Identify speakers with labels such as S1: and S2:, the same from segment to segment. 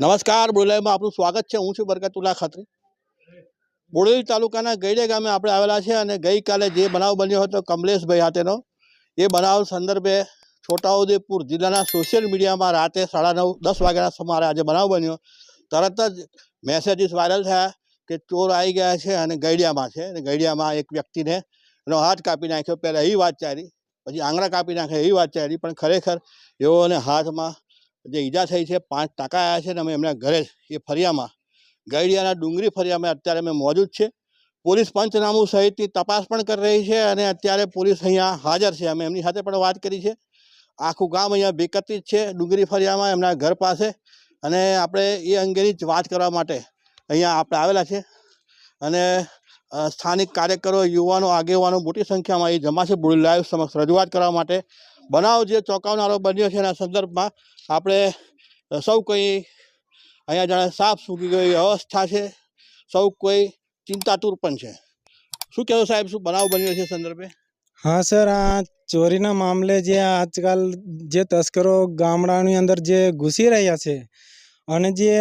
S1: નમસ્કાર બોડેલીમાં આપનું સ્વાગત છે. હું છું બરકતુલ્લા ખત્રી. બોડેલી તાલુકાના ગઈડે ગામે આપણે આવેલા છે અને ગઈકાલે જે બનાવ બન્યો હતો કમલેશભાઈ હાથેનો, એ બનાવ સંદર્ભે છોટાઉદેપુર જિલ્લાના સોશિયલ મીડિયામાં રાતે સાડા નવ, દસ વાગ્યાના સુમારે આજે બનાવ બન્યો. તરત જ મેસેજીસ વાયરલ થયા કે ચોર આવી ગયા છે અને ગઈડિયામાં છે. અને ગઈડિયામાં એક વ્યક્તિને એનો હાથ કાપી નાખ્યો. પહેલાં એવી વાત ચાલી, પછી આંગળા કાપી નાખે એવી વાત ચાલી. પણ ખરેખર એઓને હાથમાં જે ઈજા થઈ છે, પાંચ ટાંકા આવ્યા છે ને અમે એમના ઘરે એ ફરિયામાં, ગઈડિયાના ડુંગરી ફરિયામાં અત્યારે અમે મોજૂદ છે. પોલીસ પંચનામું સહિતની તપાસ પણ કરી રહી છે અને અત્યારે પોલીસ અહીંયા હાજર છે. અમે એમની સાથે પણ વાત કરી છે. આખું ગામ અહીંયા એકત્રિત છે ડુંગરી ફરિયામાં એમના ઘર પાસે અને આપણે એ અંગેની જ વાત કરવા માટે અહીંયા આપણે આવેલા છે. અને સ્થાનિક કાર્યકરો, યુવાનો, આગેવાનો મોટી સંખ્યામાં એ જમા છે. બોડી લાઈવ સમક્ષ રજૂઆત કરવા માટે બનાવ જે ચોંકાવનારો બન્યો છે એના સંદર્ભમાં આપણે સૌ કોઈ અહીંયા જાણે સાફ સૂકી ગઈ અવસ્થા છે. સૌ કોઈ ચિંતાતુર પણ છે. શું કહેવું સાહેબ? શું બનાવ બન્યો છે સંદર્ભે?
S2: હા, સર, આ ચોરીના મામલે જે આજકાલ જે તસ્કરો ગામડાની અંદર જે ઘૂસી રહ્યા છે અને જે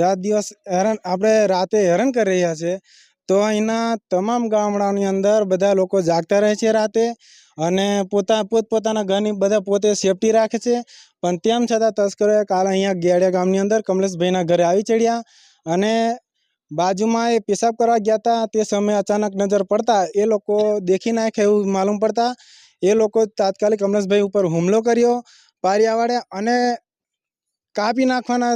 S2: રાત દિવસ હેરાન, આપણે રાતે હેરાન કરી રહ્યા છે, તો અહીંના તમામ ગામડાની અંદર બધા લોકો જાગતા રહે છે રાતે અને પોતા, પોતપોતાના ઘરની બધા પોતે સેફટી રાખે છે. પણ તેમ છતાં તસ્કરોએ કાલ અહીંયા ગેડિયા ગામની અંદર કમલેશભાઈના ઘરે આવી ચડ્યા અને બાજુમાં એ પેશાબ કરવા ગયા હતા. તે સમયે અચાનક નજર પડતા એ લોકો દેખી નાખે એવું માલુમ પડતા એ લોકો તાત્કાલિક કમલેશભાઈ ઉપર હુમલો કર્યો પારિયાવાડે અને કાપી નાખવાના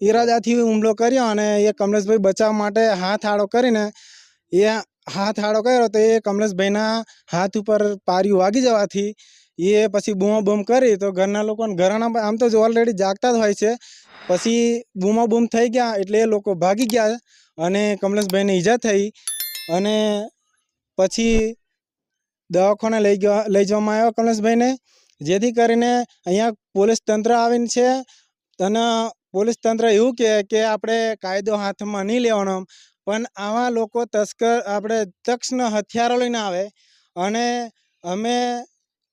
S2: ઈરાદાથી હુમલો કર્યો અને એ કમલેશભાઈ બચાવવા માટે હાથ આડો કરીને એ હાથ આડો કર્યો તો એ કમલેશભાઈના હાથ ઉપર પારિયું વાગી જવાથી એ પછી બૂમો બૂમ કરી તો ઘરના લોકોને ઘરના આમ તો ઓલરેડી જાગતા જ હોય છે. પછી બૂમો બૂમ થઈ ગયા એટલે એ લોકો ભાગી ગયા અને કમલેશભાઈને ઈજા થઈ અને પછી દવાખાને લઈ ગયો લઈ જવામાં આવ્યો કમલેશભાઈને. જેથી કરીને અહીંયા પોલીસ તંત્ર આવીને છે અને પોલીસ તંત્ર એવું કહે કે આપણે કાયદો હાથમાં નહીં લેવાનો. પણ આવા લોકો તસ્કર આપણે તક્ષણ હથિયારો લઈને આવે અને અમે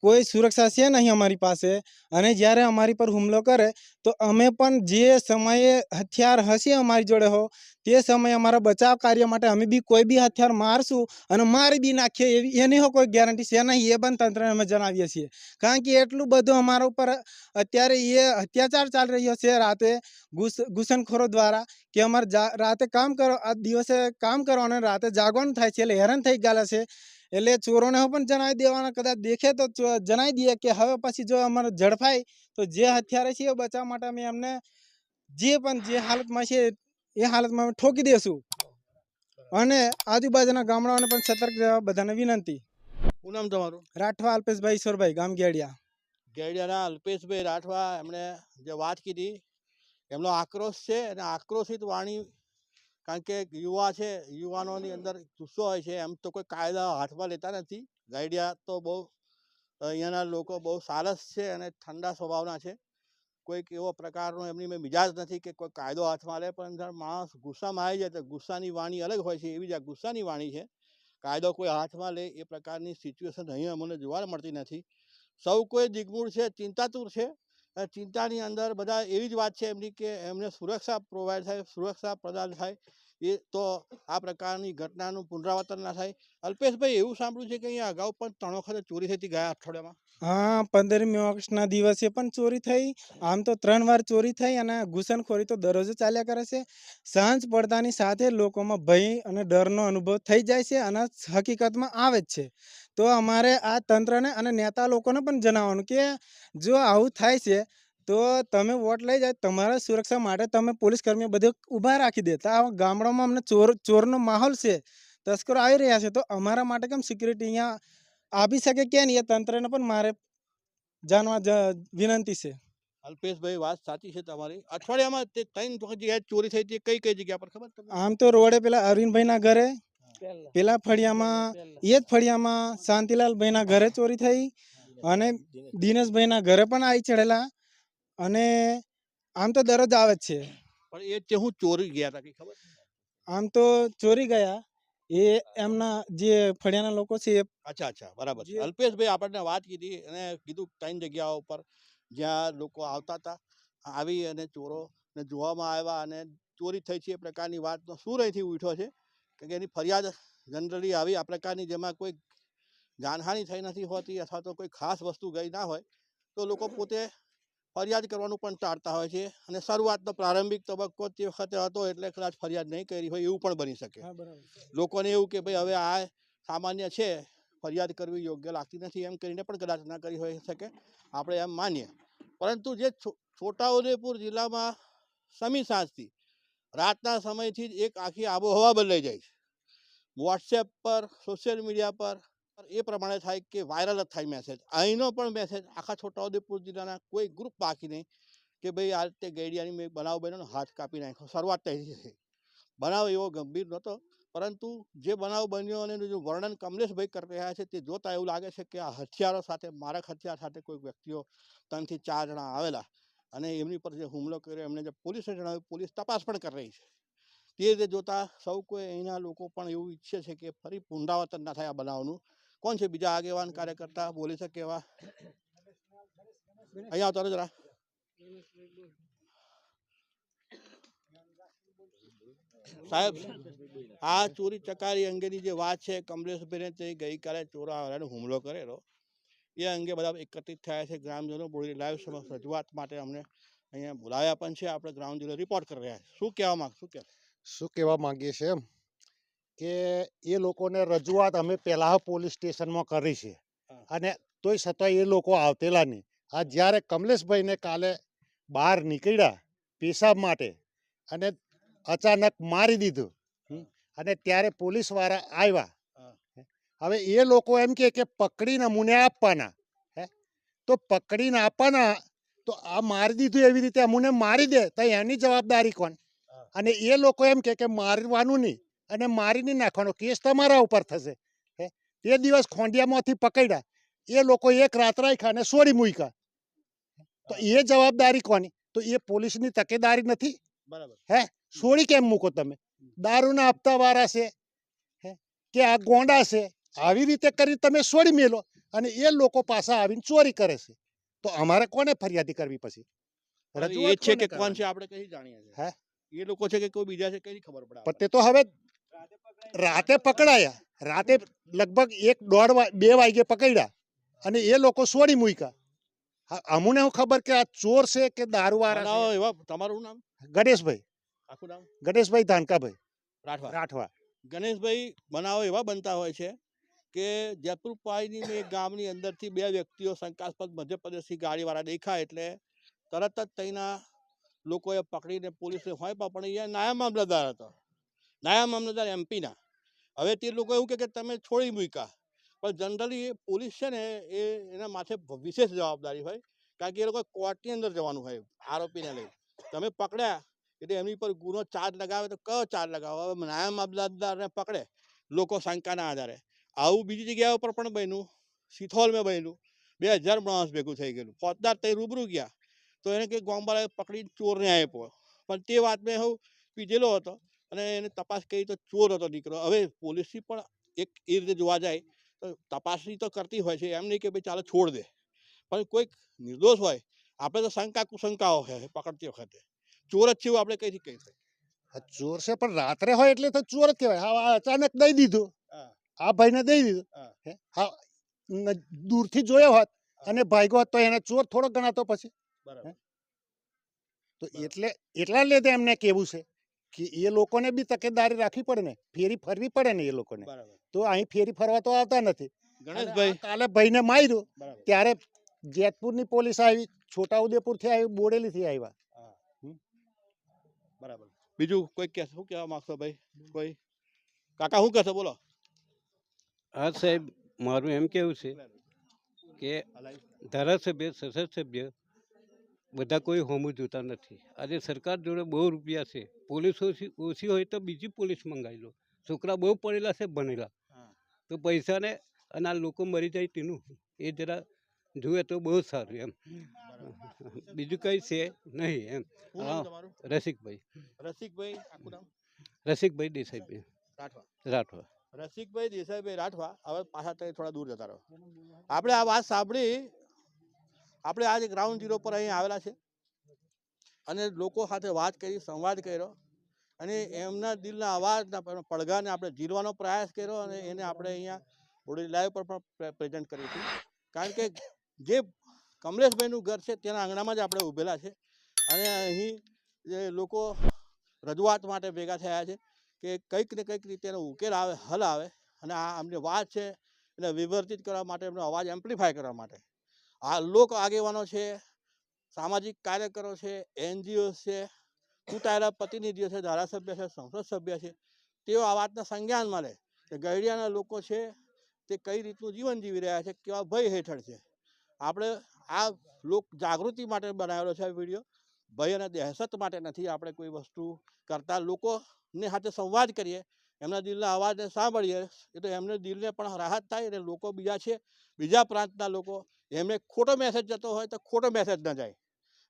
S2: કોઈ સુરક્ષા છે નહીં અમારી પાસે. અને જ્યારે અમારી પર હુમલો કરે તો અમે પણ જે સમયે હથિયાર હશે અમારી જોડે હો તે સમયે અમારા બચાવ કાર્ય માટે અમે બી કોઈ બી હથિયાર મારશું અને મારી બી નાખીએ એવી, એની હો કોઈ ગેરંટી છે નહીં, એ પણ તંત્રને અમે જણાવીએ છીએ. કારણ કે એટલું બધું અમારા ઉપર અત્યારે એ અત્યાચાર ચાલી રહ્યો છે રાતે ઘૂસ ઘૂસણખોરો દ્વારા કે અમારે રાતે કામ કરો, આ દિવસે કામ કરવાનું રાતે જાગવાનું થાય છે એટલે હેરાન થઈ ગયેલા છે. એટલે ચોરોને પણ જણાવી દેવાના, કદાચ દેખે તો જણાવી દઈએ કે હવે પછી જો અમારે ઝડપાય તો જે હથિયારે છે એ બચાવવા માટે અમે એમને જે પણ જે હાલતમાં છે એ હાલતમાં અમે ઠોકી દેશું. અને આજુબાજુના ગામડાઓને પણ સતર્ક રહેવા બધાને વિનંતી.
S1: શું નામ તમારું?
S2: રાઠવા અલ્પેશભાઈ ઈશ્વરભાઈ ગામ ગેડિયા.
S1: ગેડિયાના અલ્પેશભાઈ રાઠવા એમણે જે વાત કીધી એમનો આક્રોશ છે અને આક્રોશિત વાણી કારણ કે યુવા છે યુવાનોની અંદર જુસ્સો હોય છે એમ તો કોઈ કાયદા હાથમાં લેતા નથી. ગાઈડિયા તો બહુ અહીંયાના લોકો બહુ સારસ છે અને ઠંડા સ્વભાવના છે. કોઈક એવો પ્રકારનો એમની મેં મિજાજ નથી કે કોઈ કાયદો હાથમાં લે, પણ અંદર માણસ ગુસ્સામાં આવી જાય તો ગુસ્સાની વાણી અલગ હોય છે, એવી જ આ ગુસ્સાની વાણી છે. કાયદો કોઈ હાથમાં લે એ પ્રકારની સિચ્યુએશન અહીંયા અમને જોવા મળતી નથી. સૌ કોઈ દિગ્મૂળ છે, ચિંતાતુર છે ચિંતાની અંદર બધા એવી જ વાત છે એમની કે એમને સુરક્ષા પ્રોવાઈડ થાય, સુરક્ષા પ્રદાન થાય એ તો આ પ્રકારની ઘટનાનું પુનરાવર્તન ના થાય. અલ્પેશભાઈ, એવું સાંભળ્યું છે કે અહીંયા અગાઉ પણ ત્રણ વખત ચોરી થઈ ગયા અઠવાડિયામાં?
S2: હા, પંદરમી ઓગસ્ટના દિવસે પણ ચોરી થઈ. આમ તો ત્રણ વાર ચોરી થઈ અને ઘૂસણખોરી તો દરરોજ ચાલ્યા કરે છે. સાંજ પડતાની સાથે લોકોમાં ભય અને ડરનો અનુભવ થઈ જાય છે અને હકીકતમાં આવે જ છે. તો અમારે આ તંત્રને અને નેતા લોકોને પણ જણાવવાનું કે જો આવું થાય છે તો તમે વોટ લઈ જાય તમારા સુરક્ષા માટે તમે પોલીસ કર્મીઓ બધું ઊભા રાખી દેતા આ ગામડામાં અમને ચોર ચોરનો માહોલ છે તસ્કરો આવી રહ્યા છે તો અમારા માટે કેમ સિક્યુરિટી અહીંયા આપી શકે કે નહીં એ તંત્રને પણ મારે જાણવા જ- વિનંતી છે.
S1: અલ્પેશભાઈ વાત સાચી છે તમારી. અઠવાડિયામાં તે ત્રણ જગ્યાએ ચોરી થઈ હતી કઈ કઈ જગ્યા પર ખબર
S2: આમ તો રોડે પેલા અરવિંદભાઈના ઘરે પેલા ફળિયામાં એ જ ફળિયામાં શાંતિલાલભાઈના ઘરે ચોરી થઈ અને દિનેશભાઈના ઘરે પણ આવી ચડેલા. અને આમ તો દરરોજ આવે જ છે.
S1: પણ એ તે હું ચોરી ગયા હતા કઈ ખબર
S2: આમ તો ચોરી ગયા. એ એમના જે ફળિયાના લોકો છે
S1: અચ્છા અચ્છા બરાબર છે. અલ્પેશભાઈ આપણને વાત કીધી અને કીધું ત્રણ જગ્યાઓ ઉપર જ્યાં લોકો આવતા હતા આવી અને ચોરો ને જોવામાં આવ્યા અને ચોરી થઈ છે એ પ્રકારની વાતનો શું રહીથી ઉઠ્યો છે. કે કે એની ફરિયાદ જનરલી આવી આ પ્રકારની જેમાં કોઈ જાનહાનિ થઈ નથી હોતી અથવા તો કોઈ ખાસ વસ્તુ ગઈ ના હોય તો લોકો પોતે ફરિયાદ કરવાનું પણ ટાળતા હોય છે અને શરૂઆતનો પ્રારંભિક તબક્કો તે વખતે હતો એટલે કદાચ ફરિયાદ નહીં કરી હોય એવું પણ બની શકે.
S2: બરાબર
S1: લોકોને એવું કે ભાઈ હવે આ સામાન્ય છે ફરિયાદ કરવી યોગ્ય લાગતી નથી એમ કરીને પણ કદાચ ના કરી હોઈ શકે આપણે એમ માનીએ. પરંતુ જે છો- છોટાઉદેપુર જિલ્લામાં સમી સાંજથી રાતના સમયથી જ એક આખી આબોહવા બદલાઈ જાય છે. વોટ્સએપ પર સોશિયલ મીડિયા પર એ પ્રમાણે થાય કે વાયરલ જ થાય મેસેજ અહીંનો પણ મેસેજ આખા છોટાઉદેપુર જિલ્લાના કોઈ ગ્રુપ બાકી નહીં કે ભાઈ આ રીતે ગેડિયાની મેં બનાવ બન્યો હાથ કાપી નાખ્યો. શરૂઆત થઈ. છે બનાવ એવો ગંભીર નહોતો. પરંતુ જે બનાવ બન્યો અને જે વર્ણન કમલેશભાઈ કરી રહ્યા છે તે જોતા એવું લાગે છે કે આ હથિયારો સાથે, મારક હથિયાર સાથે કોઈ વ્યક્તિઓ ત્રણથી ચાર જણા આવેલા અને એમની પર જે હુમલો કર્યો, એમને જે પોલીસે જણાવ્યું, પોલીસ તપાસ પણ કરી રહી છે. તે રીતે જોતા સૌ કોઈ અહીંના લોકો પણ એવું ઈચ્છે છે કે ફરી પુનરાવર્તન ના થાય આ બનાવનું. કોણ છે બીજા આગેવાન કાર્યકર્તા બોલી શકે એવા અહીંયા આવતો જરા સાહેબ આ ચોરી ચકારી અંગેની જે વાત છે કમલેશભાઈને તે ગઈકાલે ચોરાવાળાને હુમલો કરેલો. એ અંગે બધા એકત્રિત થયા છે ગ્રામજનો બોલી લાઈવ સમક્ષ રજૂઆત માટે અમને અહીંયા બોલાવ્યા પણ છે. આપણે ગ્રાઉન્ડ રિપોર્ટ કરી રહ્યા છે. શું કહેવા માંગ શું કહેવા
S3: શું કહેવા માંગીએ છીએ એમ? કે એ લોકોને રજૂઆત અમે પહેલાં પોલીસ સ્ટેશનમાં કરી છે. અને તોય છતાં એ લોકો આવતેલા નહીં. આ જ્યારે કમલેશભાઈને કાલે બહાર નીકળ્યા પેશાબ માટે અને અચાનક મારી દીધું અને ત્યારે પોલીસવાળા આવ્યા. હવે એ લોકો એમ કે પકડીને અમુને આપવાના હે તો પકડીને આપવાના તો આ મારી દીધું એવી રીતે અમુને મારી દે તો એની જવાબદારી કોણ? અને એ લોકો એમ કે મારવાનું નહીં. અને મારી નાખવાનો કેસ તમારા ઉપર થશે. હે? તે દિવસ ખોંડિયામાંથી પકડ્યા. એ લોકો એક રાત રાખ્યા અને સોરી મૂક્યા. તો એ જવાબદારી કોની? તો એ પોલીસની તકેદારી નથી?
S1: બરાબર.
S3: છોડી કેમ મૂકો તમે? દારૂના હપ્તા વાળા છે. હે? કે આ ગોંડા છે? આવી રીતે કરી તમે સોરી મેલો અને એ લોકો પાછા આવીને ચોરી કરે છે. તો અમારે કોને ફરિયાદી કરવી પછી?
S1: એ
S3: રજૂઆત
S1: છે કે કોણ છે આપણે કઈ જાણીએ
S3: હે?
S1: એ લોકો છે કે કોઈ બીજા છે કઈ ખબર પડે
S3: તે તો હવે રાતે પકડાયા. રાતે લગભગ એક દોઢ બે વાગે પકડ્યા અને એ લોકો છોડી મૂક્યા. હા, અમને હું ખબર કે આ ચોર છે કે દારૂવાળા
S1: એવા તમારું નામ?
S3: ગણેશભાઈ.
S1: આખું નામ?
S3: ગણેશભાઈ ધાનકાભાઈ.
S1: રાઠવા.
S3: રાઠવા.
S1: ગણેશભાઈ બનાવો એવા બનતા હોય છે કે જયપુર એક ગામની અંદરથી બે વ્યક્તિઓ શંકાસ્પદ મધ્યપ્રદેશથી ગાડીવાળા દેખાય એટલે તરત જ તેના લોકોએ પકડીને પોલીસે હોય પણ અહીંયા નાયબ મામલતદાર હતો. નાયબ મામલતદાર એમપીના હવે તે લોકો એવું કે તમે છોડી મૂક્યા. પણ જનરલી પોલીસ છે ને, એ એના માથે વિશેષ જવાબદારી હોય. કારણ કે એ લોકો કોર્ટની અંદર જવાનું હોય આરોપીને લઈ. તમે પકડ્યા, એટલે એમની પર ગુનો ચાર્જ લગાવે તો કયો ચાર્જ લગાવો? હવે નાયા મામલતદારને પકડે, લોકો શંકાના આધારે. આવું બીજી જગ્યાઓ ઉપર પણ બન્યું. સિથોલમાં બન્યું. બે હજાર માણસ ભેગું થઈ ગયેલું. ફોજદાર તે રૂબરૂ ગયા. તો એને કે ગોમવાળાએ પકડી ચોરને આપ્યો. પણ તે વાત મેં હું પીધેલો હતો. અને એને તપાસ કરી તો ચોર હતો દીકરો. હવે પોલીસથી પણ એક એ રીતે જોવા જાય તો તપાસની તો કરતી હોય છે. એમ નહીં કે ભાઈ ચાલો છોડ દે. પણ કોઈક નિર્દોષ હોય આપણે તો શંકા કુશંકાઓ છે પકડતી વખતે. ચોર જ છે એવું આપણે કઈથી કહી શકીએ?
S3: ચોર છે પણ રાત્રે હોય એટલે તો ચોર જ કહેવાય. હા અચાનક દઈ દીધું. આ ભાઈને દઈ દીધું.
S1: હા.
S3: દૂરથી જોયો હોત અને ભાગ્યો હોત તો એને ચોર થોડો ગણાતો પછી.
S1: બરાબર.
S3: તો એટલે એટલા લીધે એમને કેવું છે? કે એ લોકોને બી તકેદારી રાખવી પડે ને. ફેરી ફરવી પડે ને એ લોકોને. તો અહીં ફેરી ફરવા તો આવતા નથી.
S1: ગણેશભાઈ.
S3: કાલે ભાઈને માર્યું.
S1: ત્યારે
S3: ત્યારે જેતપુરની પોલીસ આવી છોટાઉદેપુરથી આવી બોડેલીથી આવ્યા.
S1: બરાબર. બીજું કોઈ કે શું કહેવા માંગશો ભાઈ? કોઈ? કાકા શું કહેશો? બોલો.
S4: હા સાહેબ મારું એમ કેવું છે કે. ધારાસભ્ય સંસદ સભ્ય બધા કોઈ હોમું જોતા નથી. આજે સરકાર જોડે બહુ રૂપિયા છે. પોલીસ ઓછી ઓછી હોય તો બીજી પોલીસ મંગાવી લો. છોકરા બહુ પડેલા છે ભણેલા. તો પૈસાને અને આ લોકો મરી જાય તેનું એ જરા જુએ તો બહુ સારું એમ. બીજું કંઈ છે નહીં એમ. હા. રસિકભાઈ.
S1: રસિકભાઈ
S4: રસિકભાઈ દેસાઈભાઈ.
S1: રાઠવા.
S4: રાઠવા.
S1: રસિકભાઈ દેસાઈભાઈ રાઠવા. હવે પાછા થોડા દૂર જતા રહો. આપણે આ વાત સાંભળી આપણે આજે ગ્રાઉન્ડ ઝીરો પર અહીં આવેલા છે. અને લોકો સાથે વાત કરી, સંવાદ કર્યો. અને એમના દિલના અવાજના પડઘાને આપણે જીરવાનો પ્રયાસ કર્યો અને એને આપણે અહીંયા ઓડી લાઈવ પર પણ પ્રેઝન્ટ પ્રેઝન્ટ કરીશું કારણ કે જે કમલેશભાઈનું ઘર છે તેના આંગણામાં જ આપણે ઊભેલા છે. અને અહીં જે લોકો રજૂઆત માટે ભેગા થયા છે કે કંઈક ને કંઈક રીતે એનો ઉકેલ આવે, હલ આવે. અને આ અમને વાત છે એને વિવર્તિત કરવા માટે, એમનો અવાજ એમ્પ્લિફાય કરવા માટે. આ લોક આગેવાનો છે, સામાજિક કાર્યકરો છે, એનજીઓ છે, ચૂંટાયેલા પ્રતિનિધિઓ છે, ધારાસભ્ય છે, સંસદ સભ્ય છે, તેઓ આ વાતના સંજ્ઞાનમાં લે કે ગઢિયાના લોકો છે તે કઈ રીતનું જીવન જીવી રહ્યા છે, કેવા ભય હેઠળ છે. આપણે આ લોક જાગૃતિ માટે બનાવેલો છે આ વીડિયો. ભય અને દહેશત માટે નથી, આપણે કોઈ વસ્તુ કરતા લોકોને સાથે સંવાદ કરીએ, એમના દિલના અવાજને સાંભળીએ એટલે એમને દિલને પણ રાહત થાય અને લોકો બીજા છે, બીજા પ્રાંતના લોકો એમને ખોટો મેસેજ જતો હોય તો ખોટો મેસેજ ન જાય.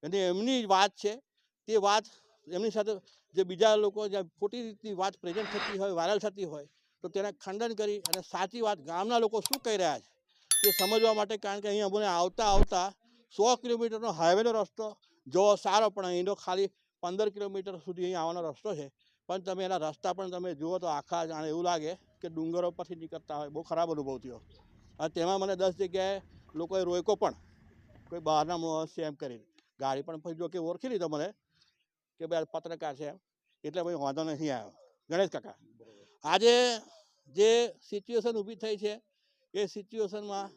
S1: અને એમની વાત છે, તે વાત એમની સાથે જે બીજા લોકો જે ખોટી રીતની વાત પ્રેઝન્ટ થતી હોય વાયરલ થતી હોય, તો તેને ખંડન કરી અને સાચી વાત ગામના લોકો શું કહી રહ્યા છે? તે સમજવા માટે કારણ કે અહીં અમને આવતા આવતા સો કિલોમીટરનો હાઈવેનો રસ્તો જો સારો, પણ અહીંનો ખાલી પંદર કિલોમીટર સુધી અહીં આવવાનો રસ્તો છે. પણ તમે એના રસ્તા પણ તમે જુઓ તો આખા જાણે એવું લાગે કે ડુંગરો પરથી નીકળતા હોય. બહુ ખરાબ અનુભવ થયો. અને તેમાં મને દસ જગ્યાએ લોકોએ રોક્યો પણ કોઈ બહારના માણસ છે એમ કરીને. ગાડી પણ જો કે ઓળખી લીધો મને કે ભાઈ પત્રકાર છે એટલે ભાઈ વાંધો નથી આવ્યો. ગણેશ કાકા આજે જે સિચ્યુએશન ઊભી થઈ છે એ સિચ્યુએશનમાં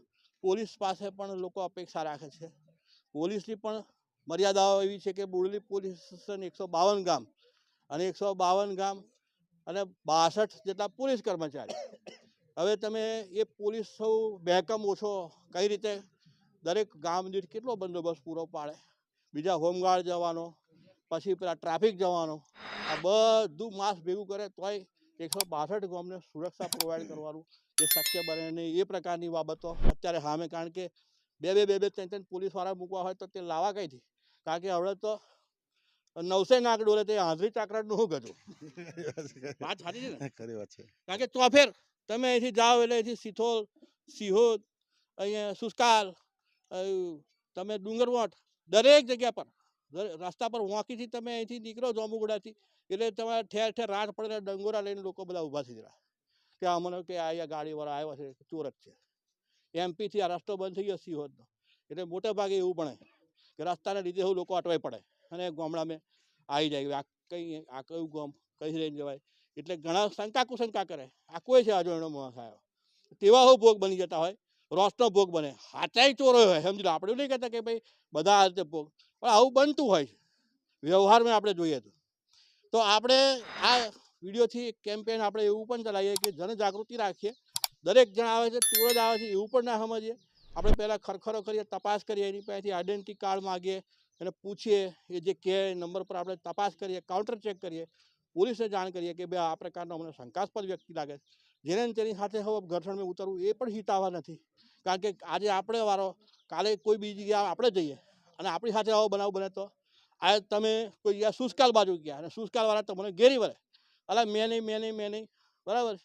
S1: પોલીસ પાસે પણ લોકો અપેક્ષા રાખે છે. પોલીસની પણ મર્યાદાઓ એવી છે કે બોરલી પોલીસ સ્ટેશન એકસો બાવન ગામ અને એકસો બાવન ગામ અને બાસઠ જેટલા પોલીસ કર્મચારી હવે તમે એ પોલીસ સૌ બેકમ ઓછો કઈ રીતે? દરેક ગામ દીઠ કેટલો બંદોબસ્ત પૂરો પાડે? બીજા હોમગાર્ડ જવાનો પછી પેલા ટ્રાફિક જવાનો. આ બધું માસ ભેગું કરે તોય એકસો બાસઠ ગામને સુરક્ષા પ્રોવાઈડ કરવાનું એ શક્ય બને નહીં એ પ્રકારની બાબતો અત્યારે સામે કારણ કે બે બે બે બે ત્રણ ત્રણ પોલીસવાળા મૂકવા હોય તો તે લાવવા કઈથી કારણ કે હવે તો નવસે નાક ડોલે તે હાજરી ચાકરાનું શું ગયું વાત સાચી છે ને?
S3: ખરી વાત છે.
S1: કારણ કે ચોફેર તમે અહીંથી જાઓ એટલે અહીંથી સિથોલ સિહોદ અહીંયા સુસ્કાલ તમે ડુંગરવટ દરેક જગ્યા પર રસ્તા પર વાંકીથી તમે અહીંથી નીકળો જોમુગુડાથી એટલે તમારે ઠેર ઠેર રાત પડે ડંગોરા લઈને લોકો બધા ઊભા થઈ ગયા કે અમને કે અહીંયા ગાડીવાળા આવ્યા છે ચોર જ છે. એમપીથી આ રસ્તો બંધ થઈ ગયો સિહોદનો એટલે મોટે ભાગે એવું પણ કે રસ્તાના લીધે એવું લોકો અટવાઈ પડે. અને ગામડામાં આવી જાય આ કંઈ, આ કયું ગામ, કઈ લઈને જવાય? એટલે ઘણા શંકા કુશંકા કરે. આ કોઈ છે આજો એનો માણસ આવ્યો તેવા હો ભોગ બની જતા હોય. રોસનો ભોગ બને. હાચાઈ ચોરો હોય. સમજી લો, આપણે નહીં કહેતા કે ભાઈ બધા આ રીતે ભોગ. પણ આવું બનતું હોય. વ્યવહારમાં આપણે જોઈએ તો. તો આપણે આ વિડીયોથી કેમ્પેન આપણે એવું પણ ચલાવીએ કે જનજાગૃતિ રાખીએ. દરેક જણ આવે છે જ આવે છે, એવું પણ ના સમજીએ. આપણે પહેલાં ખરખરો કરીએ, તપાસ કરીએ, એની પાસેથી આઈડેન્ટિટી કાર્ડ માગીએ એને પૂછીએ એ જે કે નંબર પર આપણે તપાસ કરીએ કાઉન્ટર ચેક કરીએ. પોલીસને જાણ કરીએ કે ભાઈ આ પ્રકારનો અમને શંકાસ્પદ વ્યક્તિ લાગે જેને તેની સાથે હવે ઘર્ષણમાં ઉતરવું એ પણ હિતાવા નથી. કારણ કે આજે આપણે વારો, કાલે કોઈ બીજી જગ્યા આપણે જઈએ અને આપણી સાથે આવો બનાવ બને તો આ તમે કોઈ જગ્યા સુસ્કાલ બાજુ ગયા અને સુસ્કાલવાળા તમને ઘેરી વળે. અલા મેં નહીં મેં નહીં મેં નહીં. બરાબર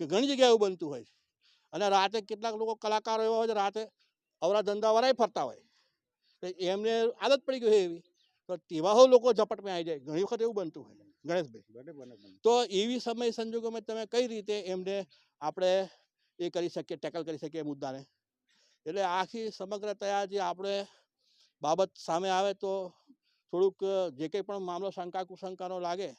S1: કે ઘણી જગ્યાએ એવું બનતું હોય અને રાતે કેટલાક લોકો કલાકારો એવા હોય રાતે અવરા ધંધાવાળાય ફરતા હોય. એમને આદત પડી ગઈ હોય એવી. તો તેવા લોકો ઝપટમાં આવી જાય. ઘણી વખત એવું બનતું હોય ગણેશભાઈ તો એવી સમય સંજોગોમાં તમે કઈ રીતે એમને આપણે એ કરી શકીએ ટેકલ કરી શકીએ મુદ્દાને? એટલે આખી સમગ્રતયા જે આપણે બાબત સામે આવે તો થોડુંક જે કંઈ પણ મામલો શંકા કુશંકાનો લાગે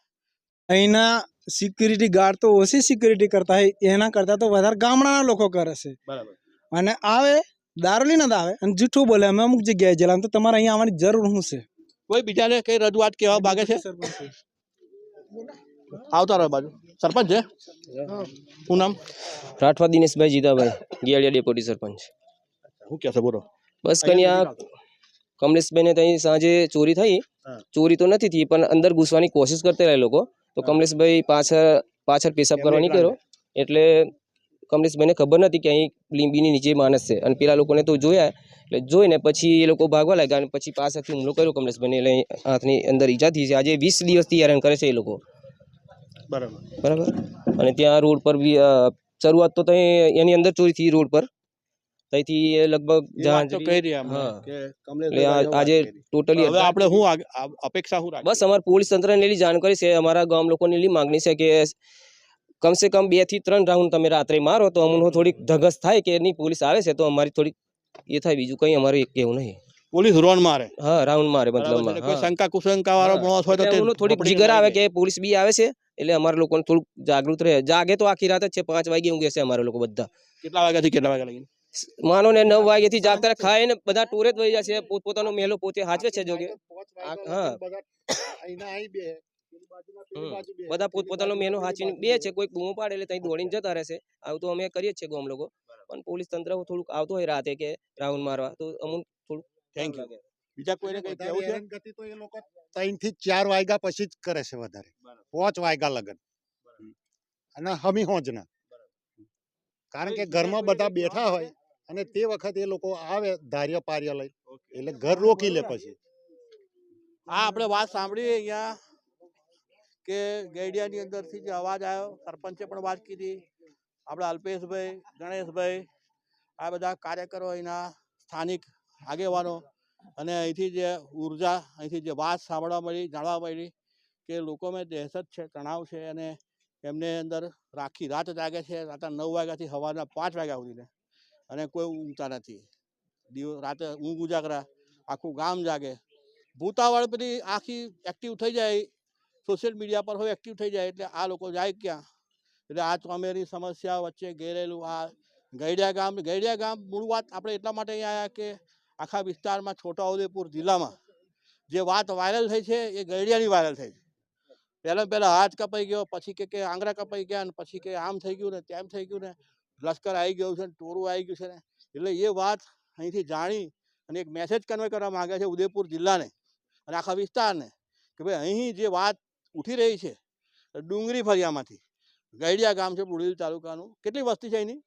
S2: અહીંના સિક્યુરિટી ગાર્ડ તો ઓછી સિક્યુરિટી કરતા હોય એના કરતાં તો વધારે ગામડાના લોકો કરે છે.
S1: બરાબર.
S2: અને આવે દારૂ લઈને આવે અને જૂઠું બોલે અમે અમુક જગ્યાએ જેલા તો તમારે અહીંયા આવવાની જરૂર શું છે?
S1: કોઈ બીજાને કઈ રજૂઆત કહેવા માગે છે. આવતા રહો બાજુ. સરપંચ છે? શું નામ?
S5: રાઠવા દિનેશભાઈ જીતાભાઈ ગિયાળિયા ડેપ્યુટી સરપંચ.
S1: શું કહેશે બોલો.
S5: બસ કન્યા કમલેશભાઈને ત્યાં સાંજે ચોરી થઈ. ચોરી તો નથી થઈ પણ અંદર ઘૂસવાની કોશિશ કરતા રહ્યા લોકો. તો. કમલેશભાઈ પાછળ પાછળ પેશાબ કરવા
S1: કેમની
S5: નીકળ્યો એટલે કમલેશભાઈને ખબર નથી કે અહીં લીંબીની નીચે માણસ છે. અને પેલા લોકોને તો જોયા એટલે જોઈને પછી એ લોકો ભાગવા લાગ્યા અને પછી પાછળથી હુમલો કર્યો કમલેશભાઈને એટલે હાથની અંદર ઈજા થઈ છે. આજે વીસ દિવસથી હેરાન કરે છે એ લોકો.
S1: બરાબર.
S5: બરાબર? અને ત્યાં રોડ પર બી શરૂઆત તો ત્યાં એની અંદર ચોરી થઈ રોડ પર. ત્યાંથી લગભગ
S1: વાત
S5: આજે ટોટલી
S1: હવે આપણે શું અપેક્ષા શું
S5: બસ અમારા પોલીસ તંત્રને લીલી જાણકારી છે. અમારા ગામ લોકોની લીલી માંગણી છે કે કમસે કમ બેથી ત્રણ રાઉન્ડ તમે રાત્રે મારો તો અમને થોડીક ધગસ થાય કે નહીં પોલીસ આવે છે તો અમારી થોડીક એ થાય બીજું કંઈ અમારે કેવું નહીં.
S1: પોલીસ રોન મારે.
S5: હા રાઉન્ડ મારે મતલબ
S1: કોઈ શંકા કુશંકા વાળો માણસ હોય તો તે
S5: થોડીક જીગર આવે કે પોલીસ બી આવે છે એટલે અમારા લોકોને થોડુંક જાગૃત રહે. જાગે તો આખી રાત જ છે પાંચ વાગે ઊંઘે છે અમારા લોકો બધા.
S1: કેટલા વાગ્યાથી કેટલા વાગ્યા લગી
S5: માનો ને નવ વાગે થી જાગતા ખાય ને બધા ટોરે જ વહી જાય છે પોતપોતાનો મેલો પોતે હાચવે છે જોકે. હા. બધા પોતપોતાનો મેનો હાચવીને બે છે કોઈ બૂમો પાડે એટલે ત્યાં દોડીને જતા રહેશે. આવું તો અમે કરીએ છીએ ગોમ લોકો. પણ પોલીસ તંત્ર થોડુંક આવતો હોય રાતે કે રાઉન્ડ મારવા તો અમુક થોડુંક
S1: થેન્ક યુ બીજા કોઈને કઈ કેવું છે?
S3: ગતિ તો એ લોકો ત્રણથી ચાર વાગ્યા પછી જ કરે છે વધારે. પાંચ વાગ્યા લગન. અને હમી હોજના. કારણ કે ઘરમાં બધા બેઠા હોય અને તે વખતે એ લોકો આવે ધાર્ય પાર્ય લઈ. એટલે ઘર રોકી લે પછી.
S1: આ આપણે વાત સાંભળી અહીંયા કે ગેડિયાની અંદરથી જે અવાજ આવ્યો સરપંચે પણ વાત કીધી. આપણા અલ્પેશભાઈ, ગણેશભાઈ, આ બધા કાર્યકરો અહીંના સ્થાનિક આગેવાનો અને અહીંથી જે ઊર્જા, અહીંથી જે વાત સાંભળવા મળી, જાણવા મળી કે લોકોમાં દહેશત છે, તણાવ છે અને એમને અંદર રાખી રાત જાગે છે, રાતના નવ વાગ્યાથી સવારના પાંચ વાગ્યા સુધીને અને કોઈ ઊંઘતા નથી. દિવસ રાતે ઊંઘ ઉજાગરા, આખું ગામ જાગે. ભૂતાવળ બધી આખી એક્ટિવ થઈ જાય. સોશિયલ મીડિયા પર હવે એક્ટિવ થઈ જાય એટલે આ લોકો જાય ક્યાં? એટલે આ ચોમેરી સમસ્યા વચ્ચે ઘેરેલું, આ ગઈડિયા ગામ ગઈડિયા ગામ મૂળ વાત આપણે એટલા માટે અહીંયા આવ્યા કે આખા વિસ્તારમાં છોટાઉદેપુર જિલ્લામાં જે વાત વાયરલ થઈ છે એ ગઈડિયાની વાયરલ થઈ છે. પહેલાં પહેલાં હાથ કપાઈ ગયો, પછી કે કે આંગળા કપાઈ ગયા ને પછી કે આમ થઈ ગયું ને તેમ થઈ ગયું ને લશ્કર આવી ગયું છે ને ટોરું આવી ગયું છે ને એટલે એ વાત અહીંથી જાણી અને એક મેસેજ કન્વે કરવા માગે છે ઉદયપુર જિલ્લાને અને આખા વિસ્તારને કે ભાઈ અહીં જે વાત ઉઠી રહી છે ડુંગળી ફરિયામાંથી ગૈડિયા ગામ છે બુડીલ તાલુકાનું. કેટલી વસ્તી છે એની?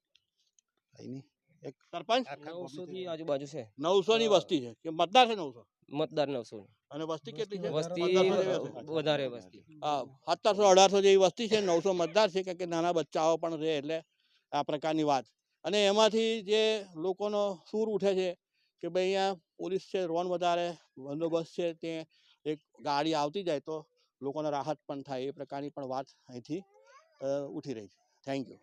S3: અહીંની એક
S1: સરપંચ?
S5: નવસો થી આજુબાજુ છે.
S1: નવસો ની વસ્તી છે. કે મતદાર છે નવસો?
S5: મતદાર નવસો
S1: અને વસ્તી કેટલી છે?
S5: વસ્તી
S1: પંદરસો જેવી હશે.
S5: વધારે વસ્તી.
S1: હા સત્તરસો અઢારસો જેવી વસ્તી છે. નવસો મતદાર છે. કે નાના બચ્ચાઓ પણ રહે એટલે આ પ્રકારની વાત. અને એમાંથી જે લોકોનો સૂર ઉઠે છે કે ભાઈ અહીંયા પોલીસ છે રોન વધારે બંદોબસ્ત છે તે એક ગાડી આવતી જાય તો લોકોને રાહત પણ થાય એ પ્રકારની પણ વાત અહીંથી ઉઠી રહી છે થેન્ક યુ